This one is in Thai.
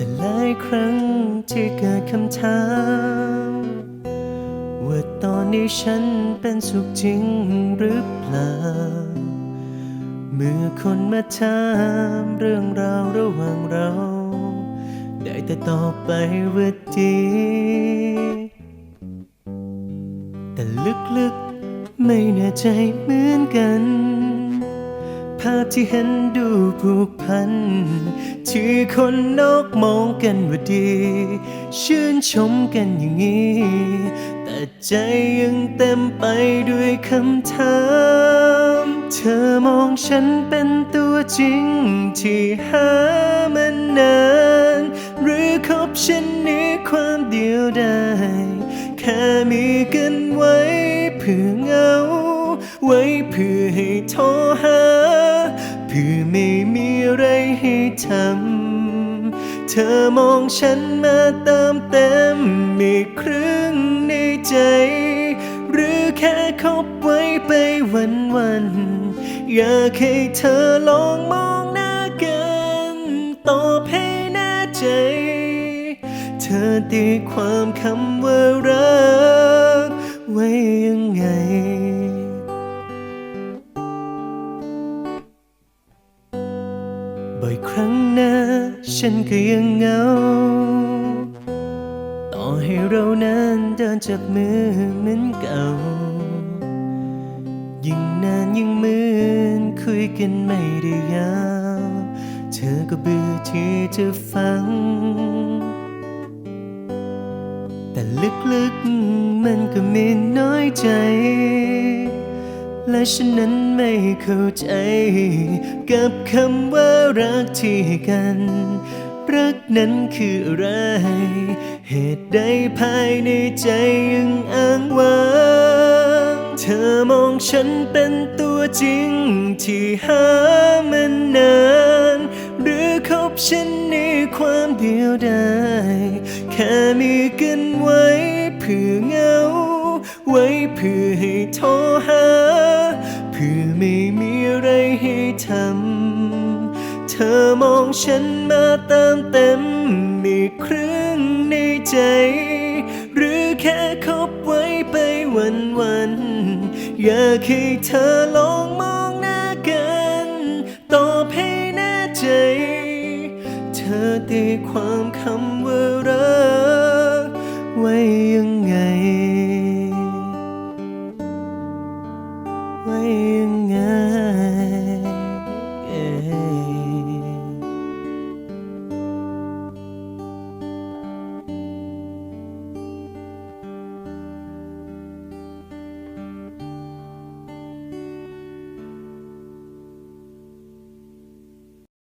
แต่หลายครั้งที่เกิดคำถาม ว่าตอนนี้ฉันเป็นสุขจริงหรือเปล่า เมื่อคนมาถามเรื่องราวระหว่างเรา ได้แต่ตอบไปว่าดี แต่ลึกๆไม่แน่ใจเหมือนกัน ภาพที่เห็นดูผูกพัน ที่คนนอกมองกันว่าดี ชื่นชมกันอย่างนี้ แต่ใจยังเต็มไปด้วยคำถาม เธอมองฉันเป็นตัวจริง ที่หามานาน หรือคบฉันในความเดียวได้แค่มีกันไว้เพื่อเงา ไว้เพื่อให้โทรหา เพื่อไม่มีอะไรให้ทำ เธอมองฉันมาเติมเต็มอีกครึ่งในใจ หรือแค่คบไว้ไปวันวัน อยากให้เธอลองมองหน้ากันตอบให้แน่ใจ เธอตีความคำว่ารัก บ่อยครั้งนะฉันก็ยังเหงา ต่อให้เรานั้นเดินจับมือเหมือนเก่า ยิ่งนานยิ่งเหมือนคุยกันไม่ได้ยาว เธอก็เบื่อที่จะฟัง แต่ลึกๆมันก็มีน้อยใจ ฉันนั้นไม่เข้าใจ กับคำว่ารักที่ให้กัน รักนั้นคืออะไร เหตุใดภายในใจยังอ้างว้างเธอมองฉันเป็นตัวจริง ที่หามานาน หรือคบฉันในความเดียวได้แค่มีกันไว้เพื่อเงา ไว้เพื่อให้โทรหา เพื่อไม่มีอะไรให้ทำ เธอมองฉันมาติมเต็มอีกครึ่งในใจ หรือแค่คบไว้ไปวันวัน อยากให้เธอลองมองหน้ากันตอบให้แน่ใจ เธอตีความคำว่า ไว้ยังไง